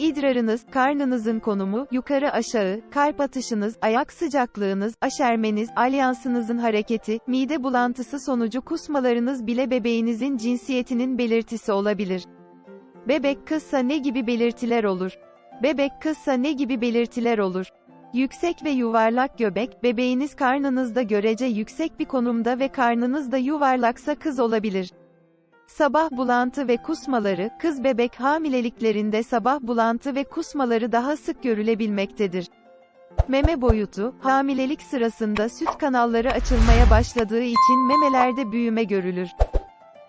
İdrarınız, karnınızın konumu, yukarı aşağı, kalp atışınız, ayak sıcaklığınız, aşermeniz, alyansınızın hareketi, mide bulantısı sonucu kusmalarınız bile bebeğinizin cinsiyetinin belirtisi olabilir. Bebek kızsa ne gibi belirtiler olur? Bebek kızsa ne gibi belirtiler olur? Yüksek ve yuvarlak göbek, bebeğiniz karnınızda görece yüksek bir konumda ve karnınız da yuvarlaksa kız olabilir. Sabah bulantı ve kusmaları, kız bebek hamileliklerinde sabah bulantı ve kusmaları daha sık görülebilmektedir. Meme boyutu, hamilelik sırasında süt kanalları açılmaya başladığı için memelerde büyüme görülür.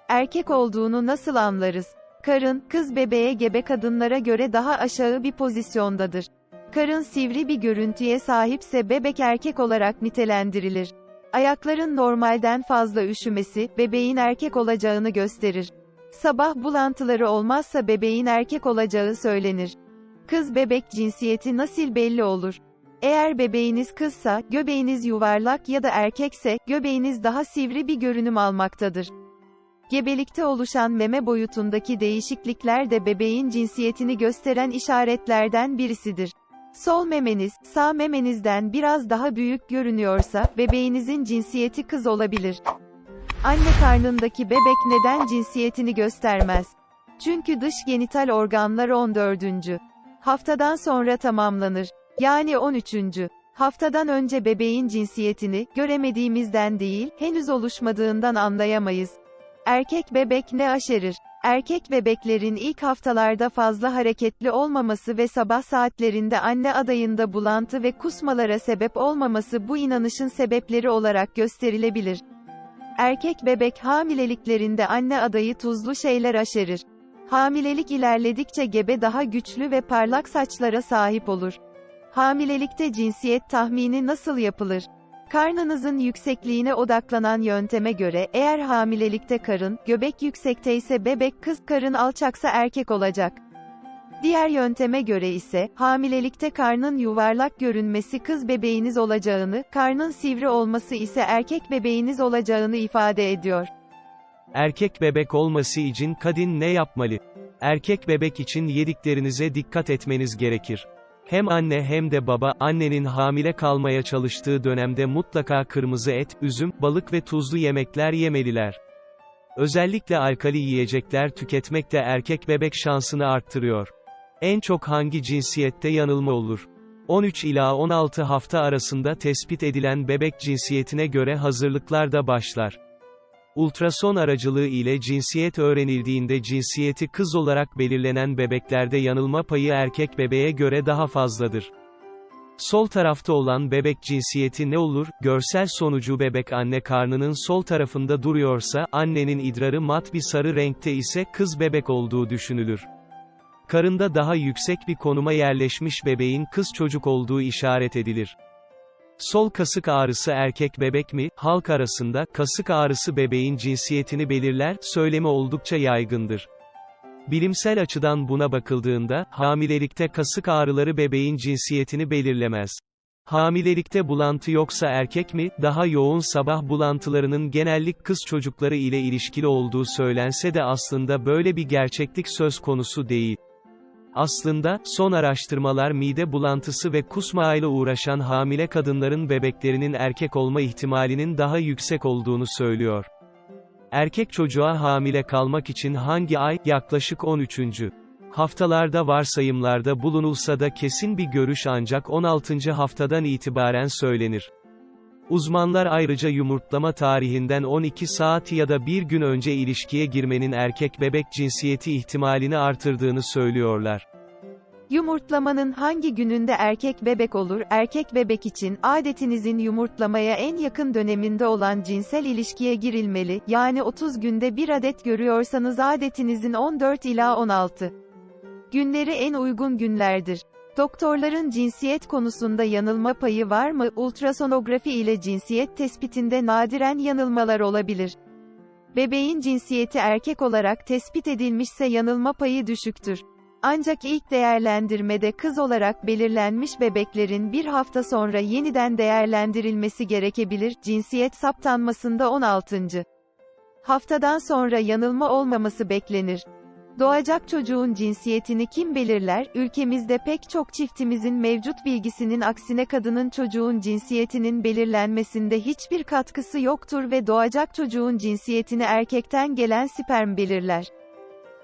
Erkek olduğunu nasıl anlarız? Karın, kız bebeğe gebe kadınlara göre daha aşağı bir pozisyondadır. Karın sivri bir görüntüye sahipse bebek erkek olarak nitelendirilir. Ayakların normalden fazla üşümesi, bebeğin erkek olacağını gösterir. Sabah bulantıları olmazsa bebeğin erkek olacağı söylenir. Kız bebek cinsiyeti nasıl belli olur? Eğer bebeğiniz kızsa, göbeğiniz yuvarlak ya da erkekse, göbeğiniz daha sivri bir görünüm almaktadır. Gebelikte oluşan meme boyutundaki değişiklikler de bebeğin cinsiyetini gösteren işaretlerden birisidir. Sol memeniz, sağ memenizden biraz daha büyük görünüyorsa, bebeğinizin cinsiyeti kız olabilir. Anne karnındaki bebek neden cinsiyetini göstermez? Çünkü dış genital organlar 14. haftadan sonra tamamlanır. Yani 13. haftadan önce bebeğin cinsiyetini, göremediğimizden değil, henüz oluşmadığından anlayamayız. Erkek bebek ne aşerir? Erkek bebeklerin ilk haftalarda fazla hareketli olmaması ve sabah saatlerinde anne adayında bulantı ve kusmalara sebep olmaması bu inanışın sebepleri olarak gösterilebilir. Erkek bebek hamileliklerinde anne adayı tuzlu şeyler aşerir. Hamilelik ilerledikçe gebe daha güçlü ve parlak saçlara sahip olur. Hamilelikte cinsiyet tahmini nasıl yapılır? Karnınızın yüksekliğine odaklanan yönteme göre, eğer hamilelikte karın, göbek yüksekteyse bebek kız, karın alçaksa erkek olacak. Diğer yönteme göre ise, hamilelikte karnın yuvarlak görünmesi kız bebeğiniz olacağını, karnın sivri olması ise erkek bebeğiniz olacağını ifade ediyor. Erkek bebek olması için kadın ne yapmalı? Erkek bebek için yediklerinize dikkat etmeniz gerekir. Hem anne hem de baba, annenin hamile kalmaya çalıştığı dönemde mutlaka kırmızı et, üzüm, balık ve tuzlu yemekler yemeliler. Özellikle alkali yiyecekler tüketmek de erkek bebek şansını arttırıyor. En çok hangi cinsiyette yanılma olur? 13 ila 16 hafta arasında tespit edilen bebek cinsiyetine göre hazırlıklar da başlar. Ultrason aracılığı ile cinsiyet öğrenildiğinde cinsiyeti kız olarak belirlenen bebeklerde yanılma payı erkek bebeğe göre daha fazladır. Sol tarafta olan bebek cinsiyeti ne olur? Görsel sonucu bebek anne karnının sol tarafında duruyorsa, annenin idrarı mat bir sarı renkte ise kız bebek olduğu düşünülür. Karında daha yüksek bir konuma yerleşmiş bebeğin kız çocuk olduğu işaret edilir. Sol kasık ağrısı erkek bebek mi? Halk arasında, kasık ağrısı bebeğin cinsiyetini belirler, söylemi oldukça yaygındır. Bilimsel açıdan buna bakıldığında, hamilelikte kasık ağrıları bebeğin cinsiyetini belirlemez. Hamilelikte bulantı yoksa erkek mi, daha yoğun sabah bulantılarının genellik kız çocukları ile ilişkili olduğu söylense de aslında böyle bir gerçeklik söz konusu değil. Aslında, son araştırmalar mide bulantısı ve kusma ile uğraşan hamile kadınların bebeklerinin erkek olma ihtimalinin daha yüksek olduğunu söylüyor. Erkek çocuğa hamile kalmak için hangi ay, yaklaşık 13. haftalarda varsayımlarda bulunulsa da kesin bir görüş ancak 16. haftadan itibaren söylenir. Uzmanlar ayrıca yumurtlama tarihinden 12 saat ya da bir gün önce ilişkiye girmenin erkek bebek cinsiyeti ihtimalini artırdığını söylüyorlar. Yumurtlamanın hangi gününde erkek bebek olur? Erkek bebek için adetinizin yumurtlamaya en yakın döneminde olan cinsel ilişkiye girilmeli. Yani 30 günde bir adet görüyorsanız adetinizin 14 ila 16 günleri en uygun günlerdir. Doktorların cinsiyet konusunda yanılma payı var mı? Ultrasonografi ile cinsiyet tespitinde nadiren yanılmalar olabilir. Bebeğin cinsiyeti erkek olarak tespit edilmişse yanılma payı düşüktür. Ancak ilk değerlendirmede kız olarak belirlenmiş bebeklerin bir hafta sonra yeniden değerlendirilmesi gerekebilir. Cinsiyet saptanmasında 16. haftadan sonra yanılma olmaması beklenir. Doğacak çocuğun cinsiyetini kim belirler? Ülkemizde pek çok çiftimizin mevcut bilgisinin aksine kadının çocuğun cinsiyetinin belirlenmesinde hiçbir katkısı yoktur ve doğacak çocuğun cinsiyetini erkekten gelen sperm belirler.